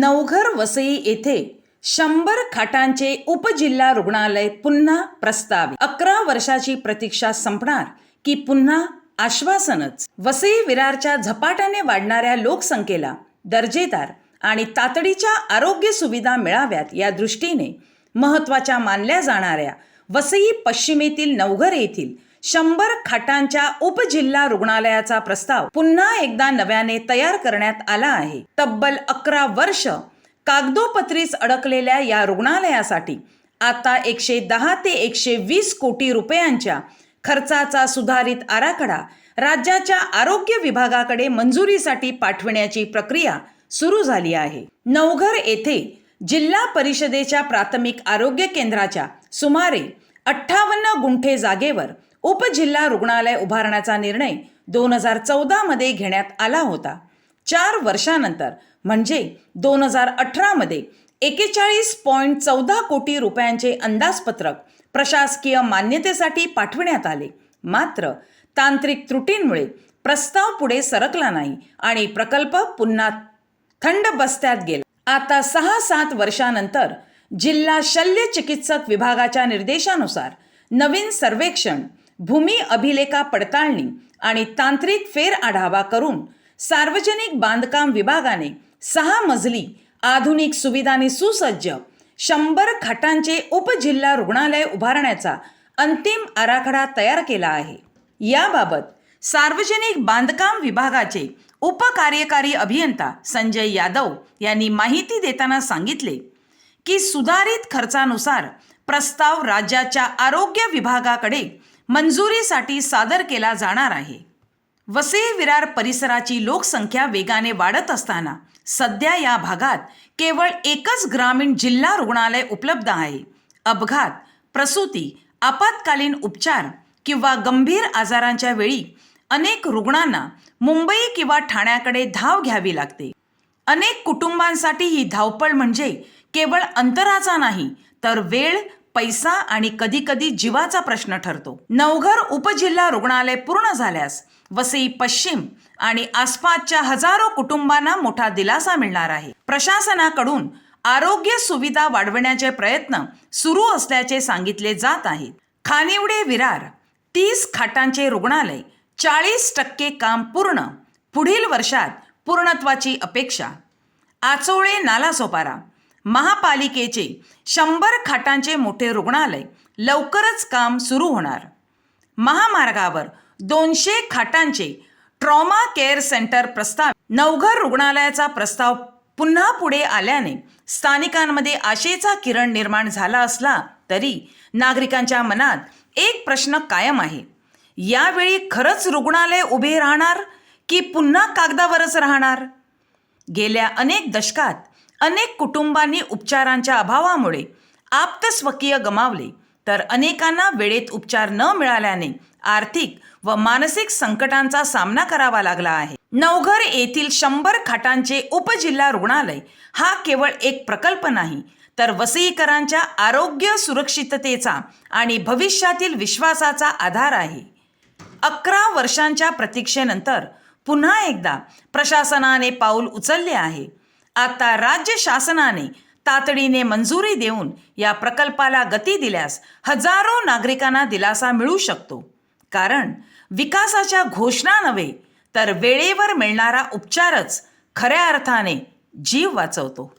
नवघर वसई येथे शंभर खाटांचे उपजिल्हा रुग्णालय पुन्हा प्रस्तावित. अकरा वर्षाची प्रतीक्षा संपणार की पुन्हा आश्वासनच. वसई विरारच्या झपाट्याने वाढणाऱ्या लोकसंख्येला दर्जेदार आणि तातडीच्या आरोग्य सुविधा मिळाव्यात या दृष्टीने महत्त्वाच्या मानल्या जाणाऱ्या वसई पश्चिमेतील नवघर येथील शंभर खाटांच्या उपजिल्हा रुग्णालयाचा प्रस्ताव पुन्हा एकदा नव्याने तयार करण्यात आला आहे. तब्बल अकरा वर्ष कागदोपत्रीच अडकलेल्या या रुग्णालयासाठी आता एकशे दहा ते एकशे वीस कोटी रुपयांच्या खर्चाचा सुधारित आराखडा राज्याच्या आरोग्य विभागाकडे मंजुरीसाठी पाठविण्याची प्रक्रिया सुरू झाली आहे. नवघर येथे जिल्हा परिषदेच्या प्राथमिक आरोग्य केंद्राच्या सुमारे अठ्ठावन्न गुंठे जागेवर उपजिल्हा रुग्णालय उभारण्याचा निर्णय दोन हजार चौदामध्ये घेण्यात आला होता. चार वर्षानंतर म्हणजे दोन हजार अठरामध्ये एकेचाळीस पॉईंट चौदा कोटी रुपयांचे अंदाजपत्रक प्रशासकीय मान्यतेसाठी पाठविण्यात आले. मात्र तांत्रिक त्रुटींमुळे प्रस्ताव पुढे सरकला नाही आणि प्रकल्प पुन्हा थंड बस्त्यात गेला. आता सहा सात वर्षानंतर जिल्हा शल्य चिकित्सक विभागाच्या निर्देशानुसार नवीन सर्वेक्षण भूमी अभिलेखा पडताळणी आणि तांत्रिक फेर आढावा करून सार्वजनिक बांधकाम विभागाने सहा मजली आधुनिक सुविधांनी सुसज्ज शंभर खाटांचे उपजिल्हा रुग्णालय उभारण्याचा अंतिम आराखडा तयार केला आहे. याबाबत सार्वजनिक बांधकाम विभागाचे उपकार्यकारी अभियंता संजय यादव यांनी माहिती देताना सांगितले की सुधारित खर्चानुसार प्रस्ताव राज्याच्या आरोग्य विभागाकडे मंजुरीसाठी सादर केला जाणार आहे. वसे विरार परिसराची लोकसंख्या वेगाने वाढत असताना सध्या या भागात केवळ एकच ग्रामीण जिल्हा रुग्णालय उपलब्ध आहे. अपघात प्रसूती आपत्कालीन उपचार किंवा गंभीर आजारांच्या वेळी अनेक रुग्णांना मुंबई किंवा ठाण्याकडे धाव घ्यावी लागते. अनेक कुटुंबांसाठी ही धावपळ म्हणजे केवळ अंतराचा नाही तर वेळ पैसा आणि कधीकधी जीवाचा प्रश्न ठरतो. नवघर उपजिल्हा रुग्णालय पूर्ण झाल्यास वसई पश्चिम आणि आसपासच्या हजारो कुटुंबांना मोठा दिलासा मिळणार आहे. प्रशासनाकडून आरोग्य सुविधा वाढवण्याचे प्रयत्न सुरू असल्याचे सांगितले जात आहेत. खानिवडे विरार तीस खाटांचे रुग्णालय चाळीस टक्के काम पूर्ण पुढील वर्षात पूर्णत्वाची अपेक्षा. आचोळे नालासोपारा महापालिकेचे शंभर खाटांचे मोठे रुग्णालय लवकरच काम सुरू होणार. महामार्गावर दोनशे खाटांचे ट्रॉमा केअर सेंटर प्रस्ताव नवघर रुग्णालयाचा प्रस्ताव पुन्हा पुढे आल्याने स्थानिकांमध्ये आशेचा किरण निर्माण झाला असला तरी नागरिकांच्या मनात एक प्रश्न कायम आहे. यावेळी खरंच रुग्णालय उभे राहणार की पुन्हा कागदावरच राहणार? गेल्या अनेक दशकात अनेक कुटुंबांनी उपचारांच्या अभावामुळे आप्तस्वकीय गमावले तर अनेकांना वेळेत उपचार न मिळाल्याने आर्थिक व मानसिक संकटांचा सामना करावा लागला आहे. नवघर येथील शंभर खाटांचे उपजिल्हा रुग्णालय हा केवळ एक प्रकल्प नाही तर वसईकरांच्या आरोग्य सुरक्षिततेचा आणि भविष्यातील विश्वासाचा आधार आहे. अकरा वर्षांच्या प्रतीक्षेनंतर पुन्हा एकदा प्रशासनाने पाऊल उचलले आहे. आता राज्य शासनाने तातडीने मंजुरी देऊन या प्रकल्पाला गती दिल्यास हजारो नागरिकांना दिलासा मिळू शकतो. कारण विकासाच्या घोषणा नव्हे तर वेळेवर मिळणारा उपचारच खऱ्या अर्थाने जीव वाचवतो.